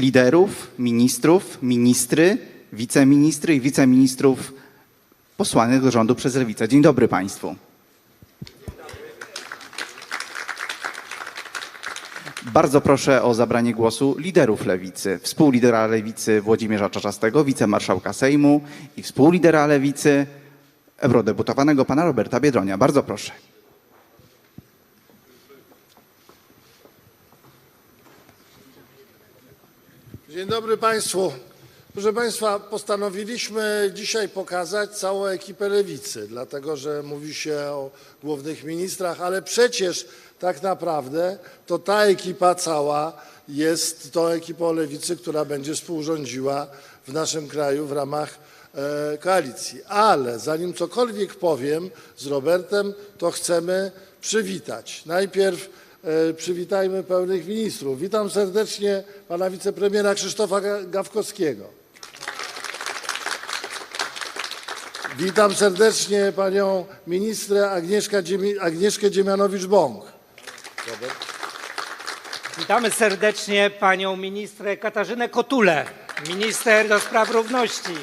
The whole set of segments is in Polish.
liderów, ministrów, ministry, wiceministry i wiceministrów posłanych do rządu przez Lewicę. Dzień dobry Państwu. Bardzo proszę o zabranie głosu liderów Lewicy. Współlidera Lewicy Włodzimierza Czaczastego, wicemarszałka Sejmu i współlidera Lewicy, eurodeputowanego pana Roberta Biedronia. Bardzo proszę. Dzień dobry Państwu. Proszę Państwa, postanowiliśmy dzisiaj pokazać całą ekipę lewicy, dlatego że mówi się o głównych ministrach, ale przecież tak naprawdę to ta ekipa cała jest tą ekipą lewicy, która będzie współrządziła w naszym kraju w ramach e, koalicji. Ale zanim cokolwiek powiem z Robertem, to chcemy przywitać. Najpierw Przywitajmy pełnych ministrów. Witam serdecznie pana wicepremiera Krzysztofa Ga- Gawkowskiego. Witam serdecznie panią ministrę Agnieszkę Dziemianowicz-Bąk. Witamy serdecznie panią ministrę Katarzynę Kotulę, minister do spraw równości.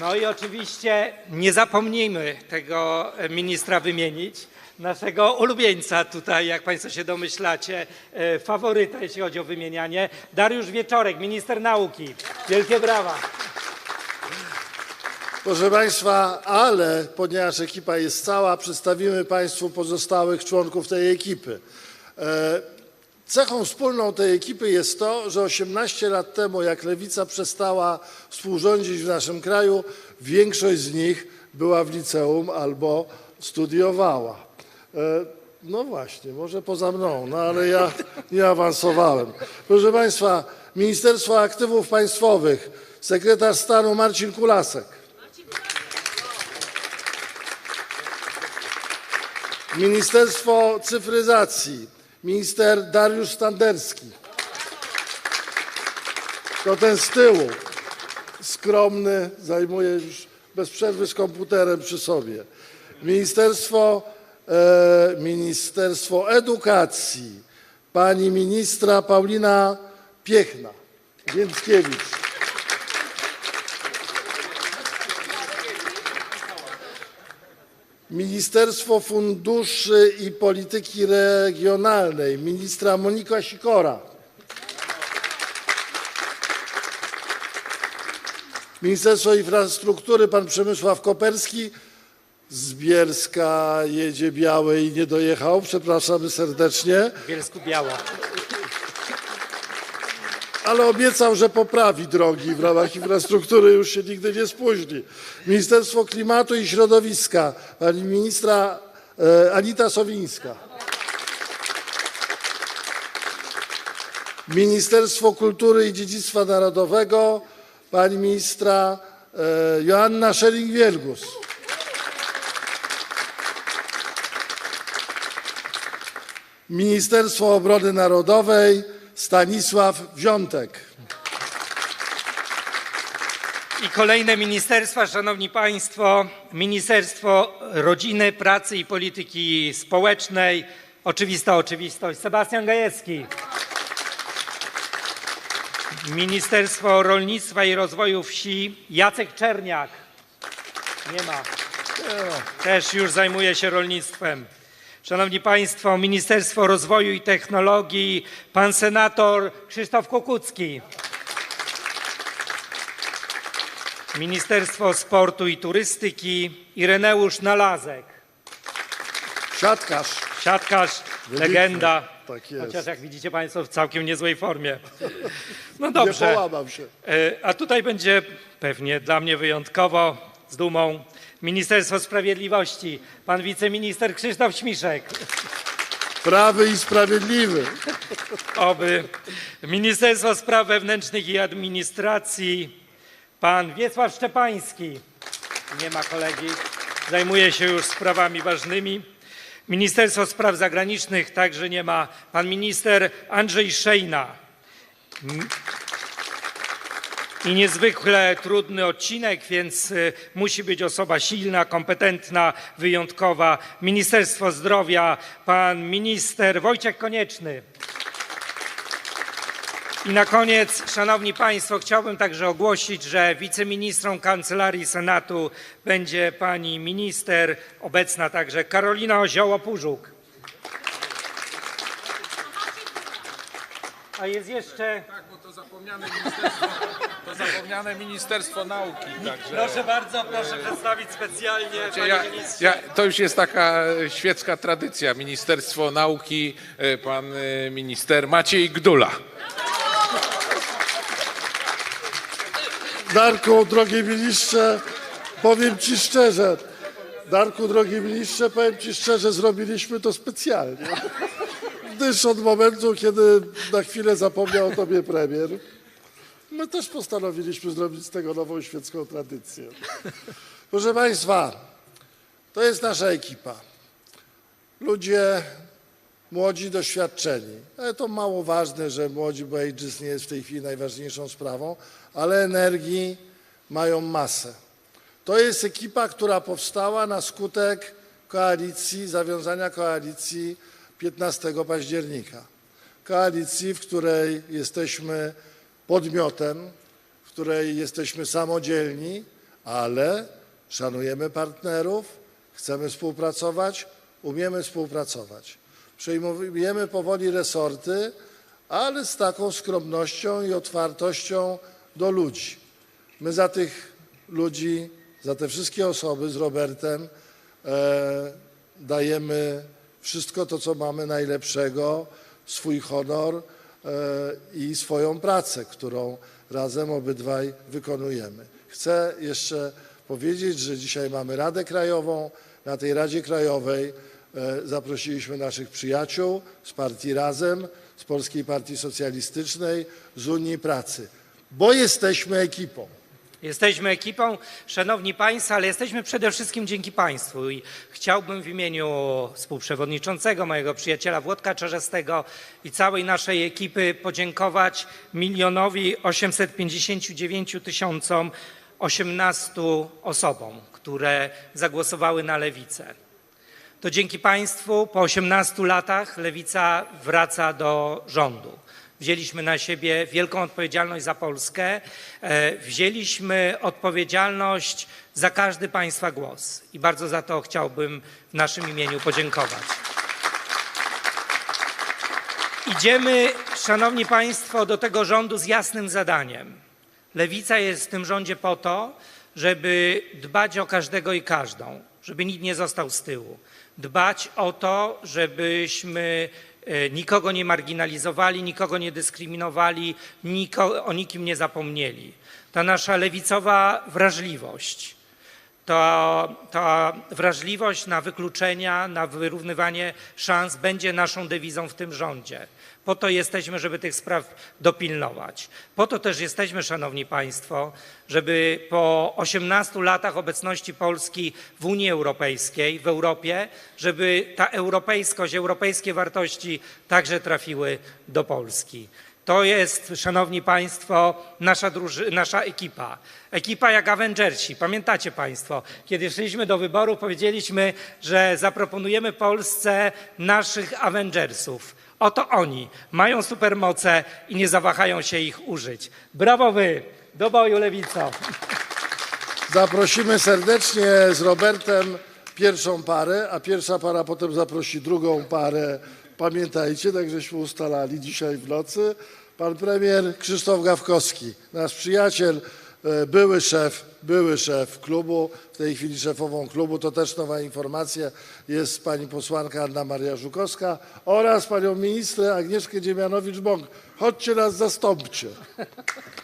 No i oczywiście nie zapomnijmy tego ministra wymienić, naszego ulubieńca tutaj, jak państwo się domyślacie, e, faworyta, jeśli chodzi o wymienianie, Dariusz Wieczorek, minister nauki. Wielkie brawa. Proszę Państwa, ale ponieważ ekipa jest cała, przedstawimy Państwu pozostałych członków tej ekipy. E, Cechą wspólną tej ekipy jest to, że 18 lat temu, jak lewica przestała współrządzić w naszym kraju, większość z nich była w liceum albo studiowała. E, No właśnie, może poza mną, no ale ja nie awansowałem. Proszę Państwa, Ministerstwo Aktywów Państwowych, sekretarz stanu Marcin Kulasek. Ministerstwo Cyfryzacji, minister Dariusz Standerski. To ten z tyłu, skromny, zajmuje już bez przerwy z komputerem przy sobie. Ministerstwo, Ministerstwo Edukacji, pani ministra Paulina Piechna, Więckiewicz. Ministerstwo Funduszy i Polityki Regionalnej, ministra Monika Sikora. Ministerstwo Infrastruktury, pan Przemysław Koperski. Z Bielska jedzie biały i nie dojechał, przepraszamy serdecznie, W Bielsku Biała. ale obiecał, że poprawi drogi w ramach infrastruktury, już się nigdy nie spóźni. Ministerstwo Klimatu i Środowiska, pani ministra e, Anita Sowińska. Ministerstwo Kultury i Dziedzictwa Narodowego, pani ministra e, Joanna Schering-Wielgus. Ministerstwo Obrony Narodowej Stanisław Wziątek. I kolejne ministerstwa, szanowni państwo, Ministerstwo Rodziny, Pracy i Polityki Społecznej, oczywista oczywistość, Sebastian Gajewski. Ministerstwo Rolnictwa i Rozwoju Wsi, Jacek Czerniak. Nie ma. Też już zajmuje się rolnictwem. Szanowni Państwo, Ministerstwo Rozwoju i Technologii, pan senator Krzysztof Kukucki. Ministerstwo Sportu i Turystyki Ireneusz Nalazek. Siatkarz. Siatkarz, legenda. Tak jest. Chociaż jak widzicie Państwo w całkiem niezłej formie. No Nie dobrze. połamam się. E, A tutaj będzie pewnie dla mnie wyjątkowo, z dumą, Ministerstwo Sprawiedliwości, pan wiceminister Krzysztof Śmiszek. Prawy i sprawiedliwy. Oby Ministerstwo Spraw Wewnętrznych i Administracji, pan Wiesław Szczepański. Nie ma kolegi, zajmuje się już sprawami ważnymi. Ministerstwo Spraw Zagranicznych także nie ma pan minister Andrzej Szejna. I niezwykle trudny odcinek, więc y, musi być osoba silna, kompetentna, wyjątkowa. Ministerstwo Zdrowia, pan minister Wojciech Konieczny. I na koniec, Szanowni Państwo, chciałbym także ogłosić, że wiceministrą Kancelarii Senatu będzie pani minister, obecna także Karolina Ozioło-Pużuk. A jest jeszcze, Tak, bo to zapomniane ministerstwo, to zapomniane ministerstwo nauki. Także. proszę bardzo, proszę przedstawić specjalnie Ja, panie ministrze. ja, to już jest taka e, świecka tradycja. Ministerstwo Nauki, e, pan e, minister Maciej Gdula. Darku, drogi ministrze, powiem ci szczerze, Darku, drogi ministrze, powiem ci szczerze, zrobiliśmy to specjalnie. Gdyż od momentu, kiedy na chwilę zapomniał o tobie premier, my też postanowiliśmy zrobić z tego nową świecką tradycję. Proszę Państwa, to jest nasza ekipa. Ludzie młodzi, doświadczeni. Ale to mało ważne, że młodzi, bo ageist nie jest w tej chwili najważniejszą sprawą, ale energii mają masę. To jest ekipa, która powstała na skutek koalicji, zawiązania koalicji 15 października. Koalicji, w której jesteśmy podmiotem, w której jesteśmy samodzielni, ale szanujemy partnerów, chcemy współpracować, umiemy współpracować. Przejmujemy powoli resorty, ale z taką skromnością i otwartością do ludzi. My za tych ludzi, za te wszystkie osoby z Robertem e, dajemy wszystko to, co mamy najlepszego, swój honor e, i swoją pracę, którą razem obydwaj wykonujemy. Chcę jeszcze powiedzieć, że dzisiaj mamy Radę Krajową. Na tej Radzie Krajowej e, zaprosiliśmy naszych przyjaciół z partii Razem, z Polskiej Partii Socjalistycznej, z Unii Pracy, bo jesteśmy ekipą. Jesteśmy ekipą, szanowni państwo, ale jesteśmy przede wszystkim dzięki państwu i chciałbym w imieniu współprzewodniczącego, mojego przyjaciela Włodka Czarzastego i całej naszej ekipy podziękować milionowi 859 tysiącom 18 osobom, które zagłosowały na lewicę. To dzięki państwu po 18 latach lewica wraca do rządu. Wzięliśmy na siebie wielką odpowiedzialność za Polskę, e, wzięliśmy odpowiedzialność za każdy państwa głos i bardzo za to chciałbym w naszym imieniu podziękować. Idziemy, szanowni państwo, do tego rządu z jasnym zadaniem. Lewica jest w tym rządzie po to, żeby dbać o każdego i każdą, żeby nikt nie został z tyłu. Dbać o to, żebyśmy nikogo nie marginalizowali, nikogo nie dyskryminowali, niko, o nikim nie zapomnieli. Ta nasza lewicowa wrażliwość, ta, ta wrażliwość na wykluczenia, na wyrównywanie szans będzie naszą dewizą w tym rządzie. Po to jesteśmy, żeby tych spraw dopilnować. Po to też jesteśmy, Szanowni Państwo, żeby po 18 latach obecności Polski w Unii Europejskiej, w Europie, żeby ta europejskość, europejskie wartości także trafiły do Polski. To jest, szanowni państwo, nasza, nasza ekipa. Ekipa jak Avengersi. Pamiętacie państwo, kiedy szliśmy do wyboru, powiedzieliśmy, że zaproponujemy Polsce naszych Avengersów. Oto oni mają supermoce i nie zawahają się ich użyć. Brawo wy! Do boju, lewico! Zaprosimy serdecznie z Robertem pierwszą parę, a pierwsza para potem zaprosi drugą parę. Pamiętajcie, tak żeśmy ustalali dzisiaj w nocy. Pan premier Krzysztof Gawkowski, nasz przyjaciel, były szef, były szef klubu, w tej chwili szefową klubu, to też nowa informacja, jest pani posłanka Anna Maria Żukowska oraz panią ministrę Agnieszkę Dziemianowicz-Bąk. Chodźcie nas zastąpcie.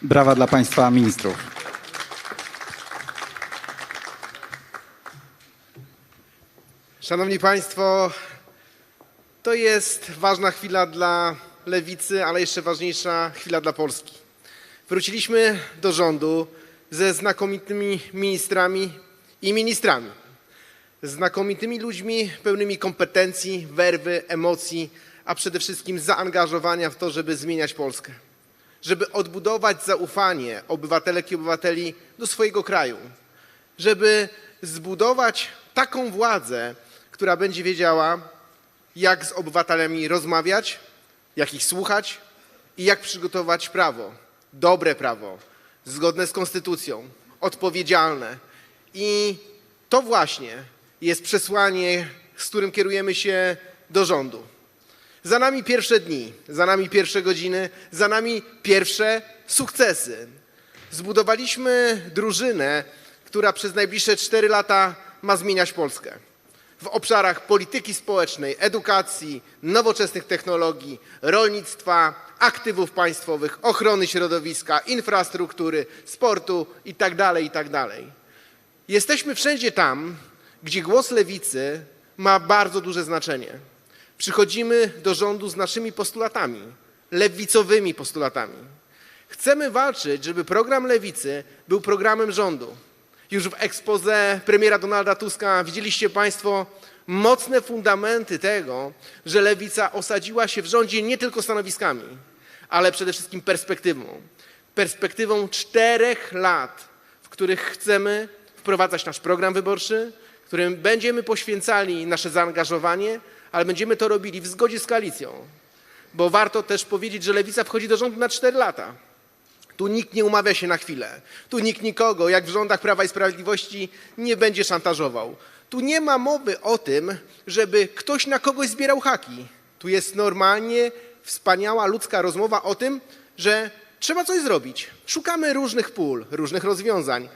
Brawa dla Państwa ministrów. Szanowni Państwo, to jest ważna chwila dla lewicy, ale jeszcze ważniejsza chwila dla Polski. Wróciliśmy do rządu ze znakomitymi ministrami i ministrami. Znakomitymi ludźmi pełnymi kompetencji, werwy, emocji, a przede wszystkim zaangażowania w to, żeby zmieniać Polskę. Żeby odbudować zaufanie obywatelek i obywateli do swojego kraju. Żeby zbudować taką władzę, która będzie wiedziała, jak z obywatelami rozmawiać, jak ich słuchać, i jak przygotować prawo, dobre prawo, zgodne z konstytucją, odpowiedzialne. I to właśnie jest przesłanie, z którym kierujemy się do rządu. Za nami pierwsze dni, za nami pierwsze godziny, za nami pierwsze sukcesy. Zbudowaliśmy drużynę, która przez najbliższe cztery lata ma zmieniać Polskę. W obszarach polityki społecznej, edukacji, nowoczesnych technologii, rolnictwa, aktywów państwowych, ochrony środowiska, infrastruktury, sportu itd. itd. Jesteśmy wszędzie tam, gdzie głos lewicy ma bardzo duże znaczenie. Przychodzimy do rządu z naszymi postulatami, lewicowymi postulatami. Chcemy walczyć, żeby program lewicy był programem rządu. Już w expose premiera Donalda Tuska widzieliście Państwo mocne fundamenty tego, że lewica osadziła się w rządzie nie tylko stanowiskami, ale przede wszystkim perspektywą. Perspektywą czterech lat, w których chcemy wprowadzać nasz program wyborczy, którym będziemy poświęcali nasze zaangażowanie, ale będziemy to robili w zgodzie z koalicją. Bo warto też powiedzieć, że lewica wchodzi do rządu na cztery lata. Tu nikt nie umawia się na chwilę. Tu nikt nikogo, jak w rządach Prawa i Sprawiedliwości, nie będzie szantażował. Tu nie ma mowy o tym, żeby ktoś na kogoś zbierał haki. Tu jest normalnie wspaniała ludzka rozmowa o tym, że trzeba coś zrobić. Szukamy różnych pól, różnych rozwiązań.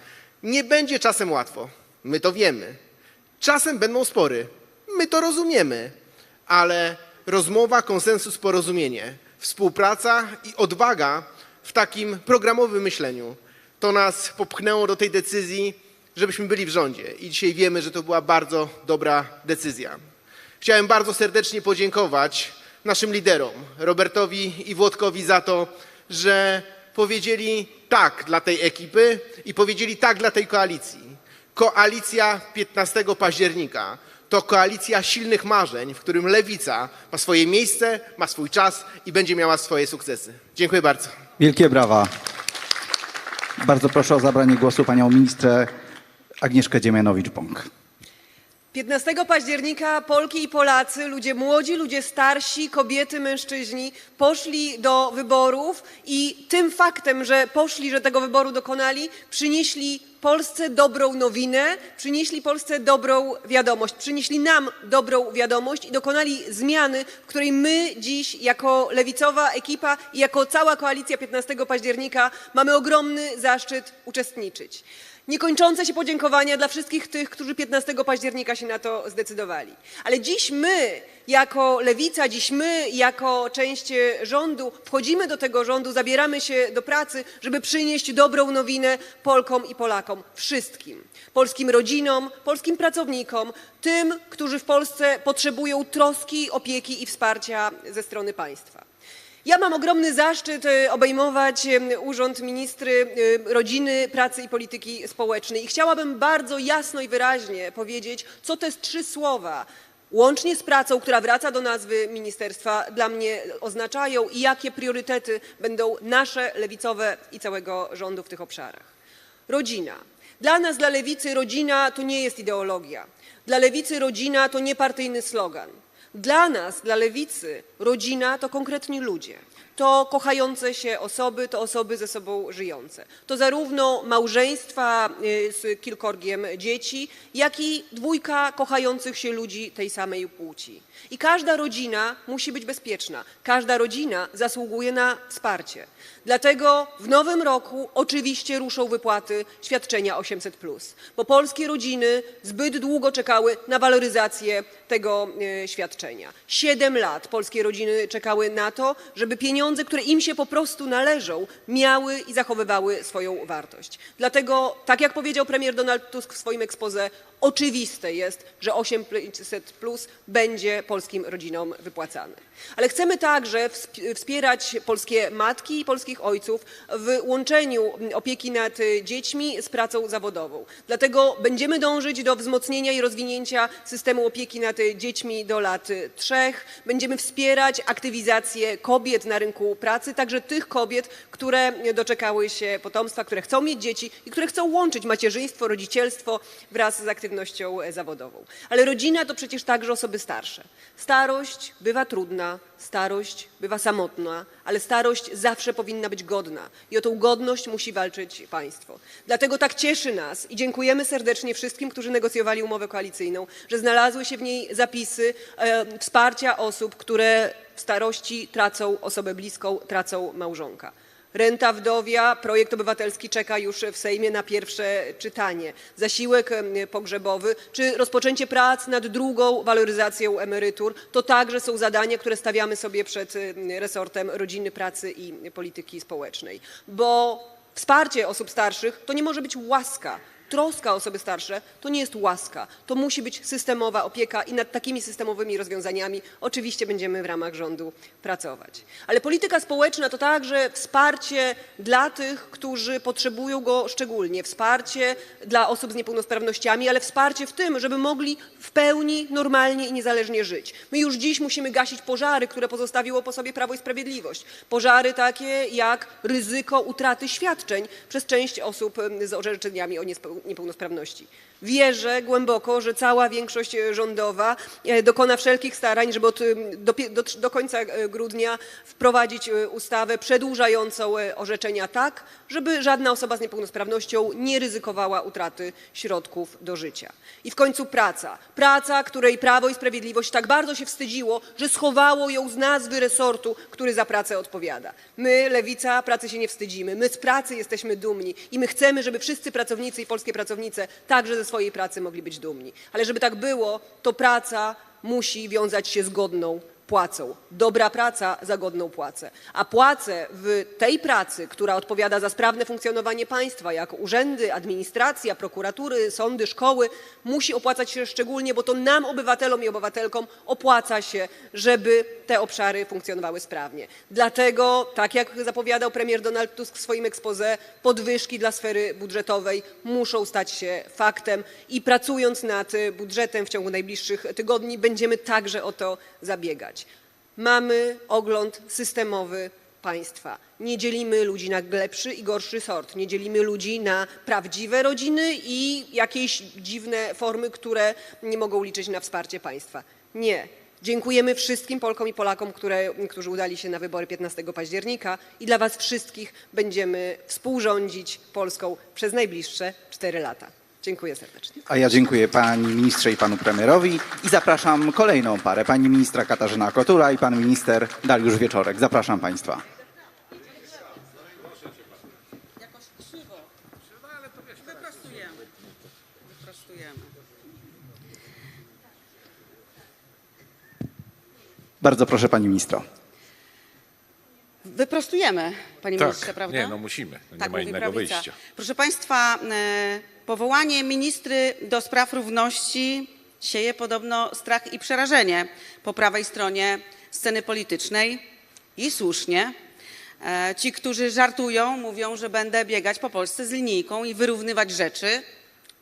Nie będzie czasem łatwo. My to wiemy. Czasem będą spory. My to rozumiemy. Ale rozmowa, konsensus, porozumienie, współpraca i odwaga w takim programowym myśleniu. To nas popchnęło do tej decyzji, żebyśmy byli w rządzie. I dzisiaj wiemy, że to była bardzo dobra decyzja. Chciałem bardzo serdecznie podziękować naszym liderom, Robertowi i Włodkowi, za to, że powiedzieli tak dla tej ekipy i powiedzieli tak dla tej koalicji. Koalicja 15 października to koalicja silnych marzeń, w którym lewica ma swoje miejsce, ma swój czas i będzie miała swoje sukcesy. Dziękuję bardzo. Wielkie brawa. Bardzo proszę o zabranie głosu panią ministrę Agnieszkę Dziemianowicz-Bąk. 15 października Polki i Polacy, ludzie młodzi, ludzie starsi, kobiety, mężczyźni poszli do wyborów i tym faktem, że poszli, że tego wyboru dokonali, przynieśli Polsce dobrą nowinę, przynieśli Polsce dobrą wiadomość, przynieśli nam dobrą wiadomość i dokonali zmiany, w której my dziś jako lewicowa ekipa i jako cała koalicja 15 października mamy ogromny zaszczyt uczestniczyć. Niekończące się podziękowania dla wszystkich tych, którzy 15 października się na to zdecydowali. Ale dziś my, jako lewica, dziś my, jako część rządu, wchodzimy do tego rządu, zabieramy się do pracy, żeby przynieść dobrą nowinę Polkom i Polakom. Wszystkim. Polskim rodzinom, polskim pracownikom, tym, którzy w Polsce potrzebują troski, opieki i wsparcia ze strony państwa. Ja mam ogromny zaszczyt e, obejmować urząd ministry e, rodziny, pracy i polityki społecznej i chciałabym bardzo jasno i wyraźnie powiedzieć, co te trzy słowa łącznie z pracą, która wraca do nazwy ministerstwa, dla mnie oznaczają i jakie priorytety będą nasze lewicowe i całego rządu w tych obszarach. Rodzina. Dla nas, dla lewicy, rodzina to nie jest ideologia. Dla lewicy rodzina to nie partyjny slogan. Dla nas, dla lewicy, rodzina to konkretni ludzie. To kochające się osoby, to osoby ze sobą żyjące. To zarówno małżeństwa y, z kilkorgiem dzieci, jak i dwójka kochających się ludzi tej samej płci. I każda rodzina musi być bezpieczna. Każda rodzina zasługuje na wsparcie. Dlatego w nowym roku oczywiście ruszą wypłaty świadczenia 800, bo polskie rodziny zbyt długo czekały na waloryzację tego e, świadczenia. Siedem lat polskie rodziny czekały na to, żeby pieniądze, które im się po prostu należą, miały i zachowywały swoją wartość. Dlatego, tak jak powiedział premier Donald Tusk w swoim ekspoze, oczywiste jest, że 800 będzie polskim rodzinom wypłacane. Ale chcemy także wsp- wspierać polskie matki i polskich ojców w łączeniu opieki nad dziećmi z pracą zawodową. Dlatego będziemy dążyć do wzmocnienia i rozwinięcia systemu opieki nad dziećmi do lat trzech. Będziemy wspierać aktywizację kobiet na rynku pracy, także tych kobiet, które doczekały się potomstwa, które chcą mieć dzieci i które chcą łączyć macierzyństwo, rodzicielstwo wraz z aktywnością aktywnością e, zawodową. Ale rodzina to przecież także osoby starsze. Starość bywa trudna, starość bywa samotna, ale starość zawsze powinna być godna i o tą godność musi walczyć państwo. Dlatego tak cieszy nas i dziękujemy serdecznie wszystkim, którzy negocjowali umowę koalicyjną, że znalazły się w niej zapisy e, wsparcia osób, które w starości tracą osobę bliską, tracą małżonka. Renta wdowia, projekt obywatelski czeka już w Sejmie na pierwsze czytanie. Zasiłek pogrzebowy czy rozpoczęcie prac nad drugą waloryzacją emerytur to także są zadania, które stawiamy sobie przed em, resortem rodziny, pracy i polityki społecznej. Bo wsparcie osób starszych to nie może być łaska. Troska o osoby starsze to nie jest łaska, to musi być systemowa opieka i nad takimi systemowymi rozwiązaniami oczywiście będziemy w ramach rządu pracować. Ale polityka społeczna to także wsparcie dla tych, którzy potrzebują go szczególnie, wsparcie dla osób z niepełnosprawnościami, ale wsparcie w tym, żeby mogli w pełni normalnie i niezależnie żyć. My już dziś musimy gasić pożary, które pozostawiło po sobie Prawo i Sprawiedliwość. Pożary takie jak ryzyko utraty świadczeń przez część osób z orzeczeniami o niespeł- niepełnosprawności. Wierzę głęboko, że cała większość e, rządowa e, dokona wszelkich starań, żeby od, do, do, do końca e, grudnia wprowadzić ustawę przedłużającą orzeczenia tak, żeby żadna osoba z niepełnosprawnością nie ryzykowała utraty środków do życia. I w końcu praca. Praca, której Prawo i Sprawiedliwość tak bardzo się wstydziło, że schowało ją z nazwy resortu, który za pracę odpowiada. My, Lewica, pracy się nie wstydzimy. My z pracy jesteśmy dumni i my chcemy, żeby wszyscy pracownicy i polskie pracownice także ze swojej pracy mogli być dumni. Ale żeby tak było, to praca musi wiązać się z godną płacą. Dobra praca za godną płacę. A płace w tej pracy, która odpowiada za sprawne funkcjonowanie państwa, jak urzędy, administracja, prokuratury, sądy, szkoły, musi opłacać się szczególnie, bo to nam, obywatelom i obywatelkom, opłaca się, żeby te obszary funkcjonowały sprawnie. Dlatego, tak jak zapowiadał premier Donald Tusk w swoim expose, podwyżki dla sfery budżetowej muszą stać się faktem i pracując nad budżetem w ciągu najbliższych tygodni będziemy także o to zabiegać. Mamy ogląd systemowy państwa. Nie dzielimy ludzi na lepszy i gorszy sort. Nie dzielimy ludzi na prawdziwe rodziny i jakieś dziwne formy, które nie mogą liczyć na wsparcie państwa. Nie. Dziękujemy wszystkim Polkom i Polakom, które, którzy udali się na wybory 15 października i dla Was wszystkich będziemy współrządzić Polską przez najbliższe 4 lata. Dziękuję serdecznie. A ja dziękuję pani ministrze i panu premierowi i zapraszam kolejną parę, pani ministra Katarzyna Kotula i pan minister Dariusz Wieczorek. Zapraszam państwa. Bardzo proszę pani ministro. Wyprostujemy, panie Tak, ministrze, prawda? nie, no musimy. No nie tak ma mówi innego prawica. wyjścia. Proszę państwa, e, powołanie ministry do spraw równości sieje podobno strach i przerażenie po prawej stronie sceny politycznej i słusznie. E, Ci, którzy żartują, mówią, że będę biegać po Polsce z linijką i wyrównywać rzeczy.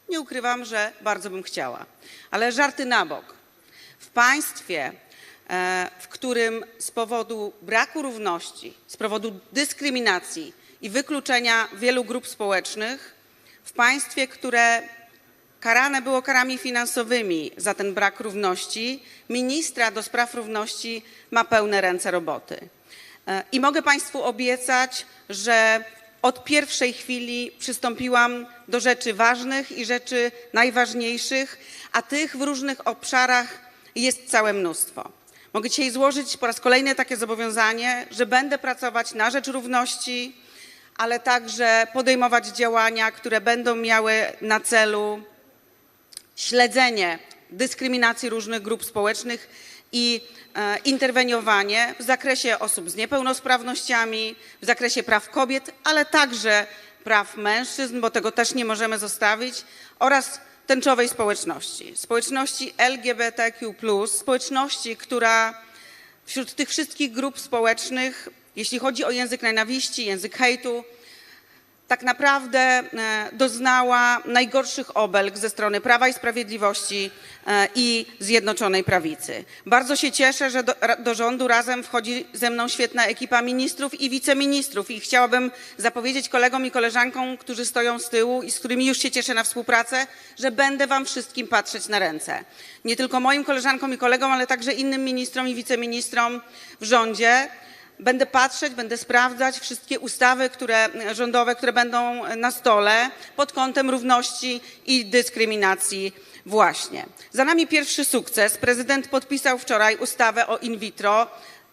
Nie ukrywam, że bardzo bym chciała. Ale żarty na bok. W państwie, w którym z powodu braku równości, z powodu dyskryminacji i wykluczenia wielu grup społecznych, w państwie, które karane było karami finansowymi za ten brak równości, ministra do spraw równości ma pełne ręce roboty. E, I mogę Państwu obiecać, że od pierwszej chwili przystąpiłam do rzeczy ważnych i rzeczy najważniejszych, a tych w różnych obszarach jest całe mnóstwo. Mogę dzisiaj złożyć po raz kolejny takie zobowiązanie, że będę pracować na rzecz równości, ale także podejmować działania, które będą miały na celu śledzenie dyskryminacji różnych grup społecznych i e, interweniowanie w zakresie osób z niepełnosprawnościami, w zakresie praw kobiet, ale także praw mężczyzn, bo tego też nie możemy zostawić, oraz tęczowej społeczności, społeczności LGBTQ, społeczności, która wśród tych wszystkich grup społecznych, jeśli chodzi o język nienawiści, język hejtu, tak naprawdę e, doznała najgorszych obelg ze strony Prawa i Sprawiedliwości e, i Zjednoczonej Prawicy. Bardzo się cieszę, że do, do rządu razem wchodzi ze mną świetna ekipa ministrów i wiceministrów i chciałabym zapowiedzieć kolegom i koleżankom, którzy stoją z tyłu i z którymi już się cieszę na współpracę, że będę wam wszystkim patrzeć na ręce. Nie tylko moim koleżankom i kolegom, ale także innym ministrom i wiceministrom w rządzie. Będę patrzeć, będę sprawdzać wszystkie ustawy które, rządowe, które będą na stole pod kątem równości i dyskryminacji właśnie. Za nami pierwszy sukces. Prezydent podpisał wczoraj ustawę o in vitro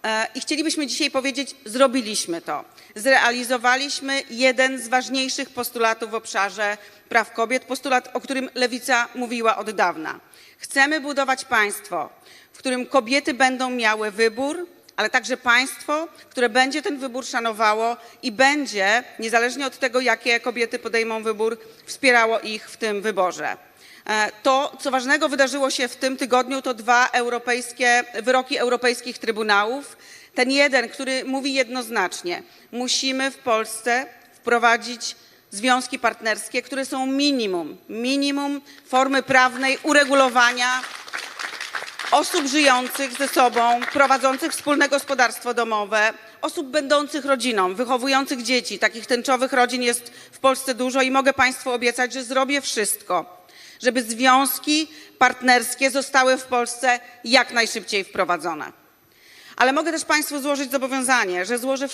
e, i chcielibyśmy dzisiaj powiedzieć, zrobiliśmy to. Zrealizowaliśmy jeden z ważniejszych postulatów w obszarze praw kobiet, postulat, o którym Lewica mówiła od dawna. Chcemy budować państwo, w którym kobiety będą miały wybór, ale także państwo, które będzie ten wybór szanowało i będzie, niezależnie od tego, jakie kobiety podejmą wybór, wspierało ich w tym wyborze. E, To, co ważnego wydarzyło się w tym tygodniu, to dwa europejskie, wyroki europejskich trybunałów. Ten jeden, który mówi jednoznacznie, musimy w Polsce wprowadzić związki partnerskie, które są minimum, minimum formy prawnej uregulowania osób żyjących ze sobą, prowadzących wspólne gospodarstwo domowe, osób będących rodziną, wychowujących dzieci. Takich tęczowych rodzin jest w Polsce dużo i mogę Państwu obiecać, że zrobię wszystko, żeby związki partnerskie zostały w Polsce jak najszybciej wprowadzone. Ale mogę też Państwu złożyć zobowiązanie, że złożę,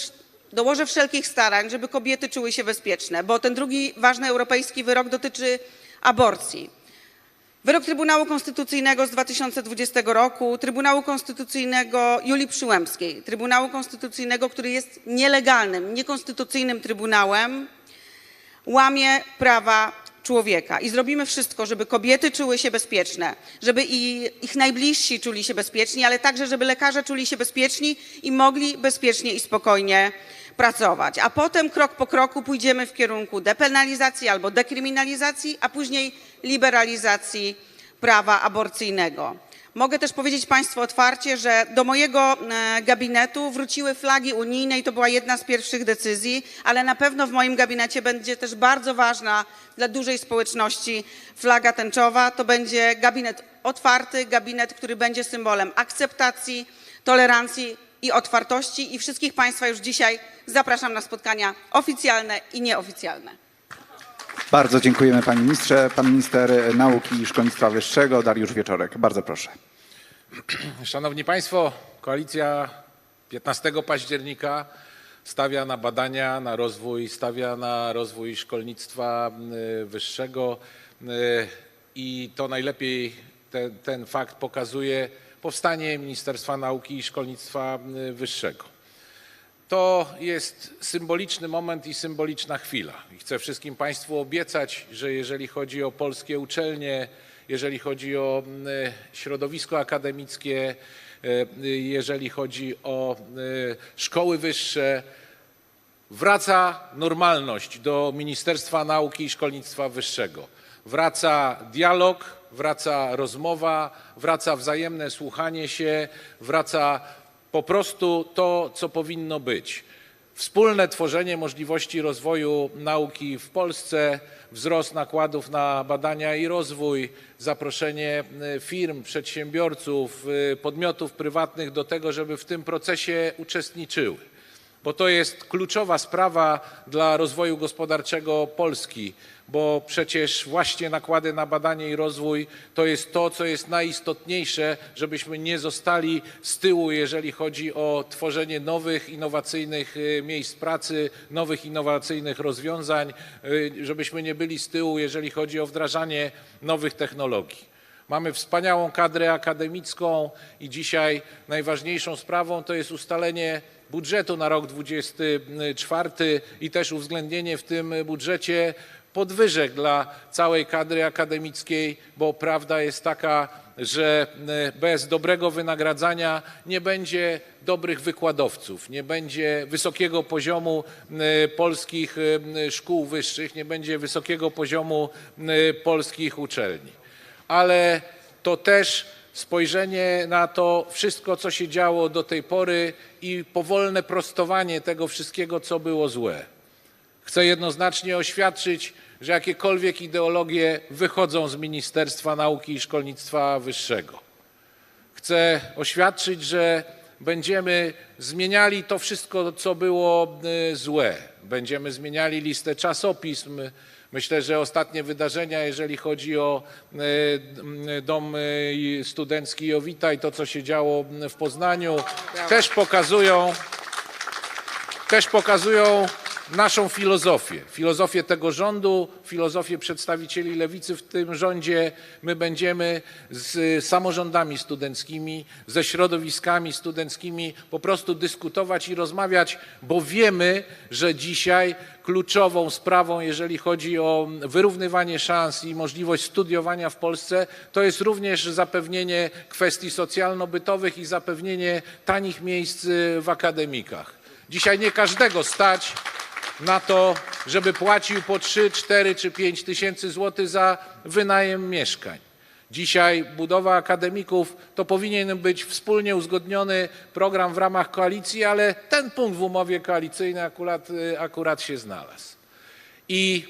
dołożę wszelkich starań, żeby kobiety czuły się bezpieczne, bo ten drugi ważny europejski wyrok dotyczy aborcji. Wyrok Trybunału Konstytucyjnego z 2020 roku, Trybunału Konstytucyjnego Julii Przyłębskiej, Trybunału Konstytucyjnego, który jest nielegalnym, niekonstytucyjnym trybunałem, łamie prawa człowieka. I zrobimy wszystko, żeby kobiety czuły się bezpieczne, żeby ich najbliżsi czuli się bezpieczni, ale także, żeby lekarze czuli się bezpieczni i mogli bezpiecznie i spokojnie pracować. A potem krok po kroku pójdziemy w kierunku depenalizacji albo dekryminalizacji, a później liberalizacji prawa aborcyjnego. Mogę też powiedzieć Państwu otwarcie, że do mojego e, gabinetu wróciły flagi unijne i to była jedna z pierwszych decyzji, ale na pewno w moim gabinecie będzie też bardzo ważna dla dużej społeczności flaga tęczowa. To będzie gabinet otwarty, gabinet, który będzie symbolem akceptacji, tolerancji i otwartości i wszystkich Państwa już dzisiaj zapraszam na spotkania oficjalne i nieoficjalne. Bardzo dziękujemy panie ministrze. Pan minister nauki i szkolnictwa wyższego Dariusz Wieczorek. Bardzo proszę. Szanowni Państwo, koalicja 15 października stawia na badania, na rozwój, stawia na rozwój szkolnictwa y, wyższego y, i to najlepiej te, ten fakt pokazuje powstanie Ministerstwa Nauki i Szkolnictwa y, Wyższego. To jest symboliczny moment i symboliczna chwila. I chcę wszystkim Państwu obiecać, że jeżeli chodzi o polskie uczelnie, jeżeli chodzi o mm, środowisko akademickie, e, jeżeli chodzi o e, szkoły wyższe, wraca normalność do Ministerstwa Nauki i Szkolnictwa Wyższego. Wraca dialog, wraca rozmowa, wraca wzajemne słuchanie się, wraca po prostu to, co powinno być. Wspólne tworzenie możliwości rozwoju nauki w Polsce, wzrost nakładów na badania i rozwój, zaproszenie e, firm, przedsiębiorców, e, podmiotów prywatnych do tego, żeby w tym procesie uczestniczyły bo to jest kluczowa sprawa dla rozwoju gospodarczego Polski, bo przecież właśnie nakłady na badanie i rozwój to jest to, co jest najistotniejsze, żebyśmy nie zostali z tyłu, jeżeli chodzi o tworzenie nowych, innowacyjnych y, miejsc pracy, nowych, innowacyjnych rozwiązań, y, żebyśmy nie byli z tyłu, jeżeli chodzi o wdrażanie nowych technologii. Mamy wspaniałą kadrę akademicką i dzisiaj najważniejszą sprawą to jest ustalenie budżetu na rok 2024 i też uwzględnienie w tym budżecie podwyżek dla całej kadry akademickiej, bo prawda jest taka, że e, bez dobrego wynagradzania nie będzie dobrych wykładowców, nie będzie wysokiego poziomu e, polskich e, szkół wyższych, nie będzie wysokiego poziomu polskich uczelni. Ale to też spojrzenie na to wszystko, co się działo do tej pory i powolne prostowanie tego wszystkiego, co było złe. Chcę jednoznacznie oświadczyć, że jakiekolwiek ideologie wychodzą z Ministerstwa Nauki i Szkolnictwa Wyższego. Chcę oświadczyć, że będziemy zmieniali to wszystko, co było y, złe. Będziemy zmieniali listę czasopism. Myślę, że ostatnie wydarzenia, jeżeli chodzi o y, dom y, studencki Jowita i to, co się działo w Poznaniu, też pokazują, też pokazują naszą filozofię, filozofię tego rządu, filozofię przedstawicieli lewicy w tym rządzie. My będziemy z samorządami studenckimi, ze środowiskami studenckimi po prostu dyskutować i rozmawiać, bo wiemy, że dzisiaj kluczową sprawą, jeżeli chodzi o wyrównywanie szans i możliwość studiowania w Polsce, to jest również zapewnienie kwestii socjalno-bytowych i zapewnienie tanich miejsc w akademikach. Dzisiaj nie każdego stać na to, żeby płacił po 3, 4 czy 5 tysięcy złotych za wynajem mieszkań. Dzisiaj budowa akademików to powinien być wspólnie uzgodniony program w ramach koalicji, ale ten punkt w umowie koalicyjnej akurat, y, akurat się znalazł. I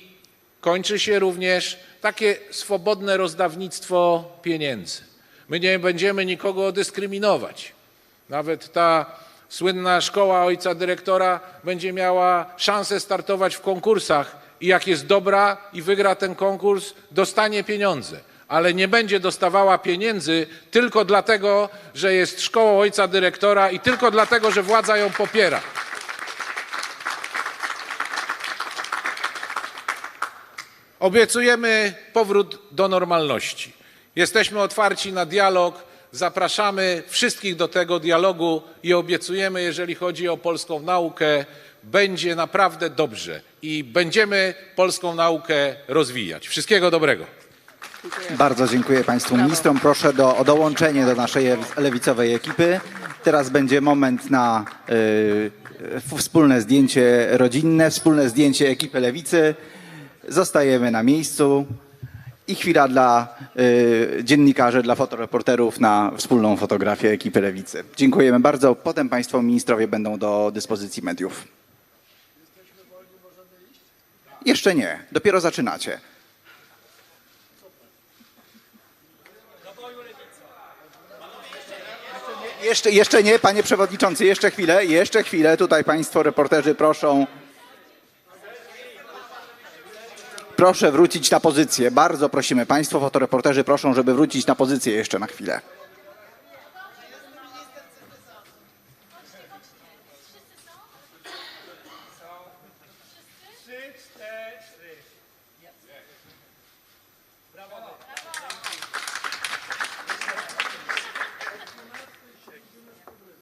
kończy się również takie swobodne rozdawnictwo pieniędzy. My nie będziemy nikogo dyskryminować. Nawet ta słynna szkoła ojca dyrektora będzie miała szansę startować w konkursach i jak jest dobra i wygra ten konkurs, dostanie pieniądze. Ale nie będzie dostawała pieniędzy tylko dlatego, że jest szkołą ojca dyrektora i tylko dlatego, że władza ją popiera. Obiecujemy powrót do normalności. Jesteśmy otwarci na dialog, zapraszamy wszystkich do tego dialogu i obiecujemy, jeżeli chodzi o polską naukę, będzie naprawdę dobrze i będziemy polską naukę rozwijać. Wszystkiego dobrego. Bardzo dziękuję Państwu ministrom. Proszę do, o dołączenie do naszej lewicowej ekipy. Teraz będzie moment na y, wspólne zdjęcie rodzinne, wspólne zdjęcie ekipy lewicy. Zostajemy na miejscu i chwila dla y, dziennikarzy, dla fotoreporterów na wspólną fotografię ekipy lewicy. Dziękujemy bardzo. Potem Państwo ministrowie będą do dyspozycji mediów. Jeszcze nie, dopiero zaczynacie. Jeszcze, jeszcze nie, panie przewodniczący, jeszcze chwilę, jeszcze chwilę. Tutaj państwo reporterzy proszą. Proszę wrócić na pozycję. Bardzo prosimy. Państwo fotoreporterzy proszą, żeby wrócić na pozycję jeszcze na chwilę.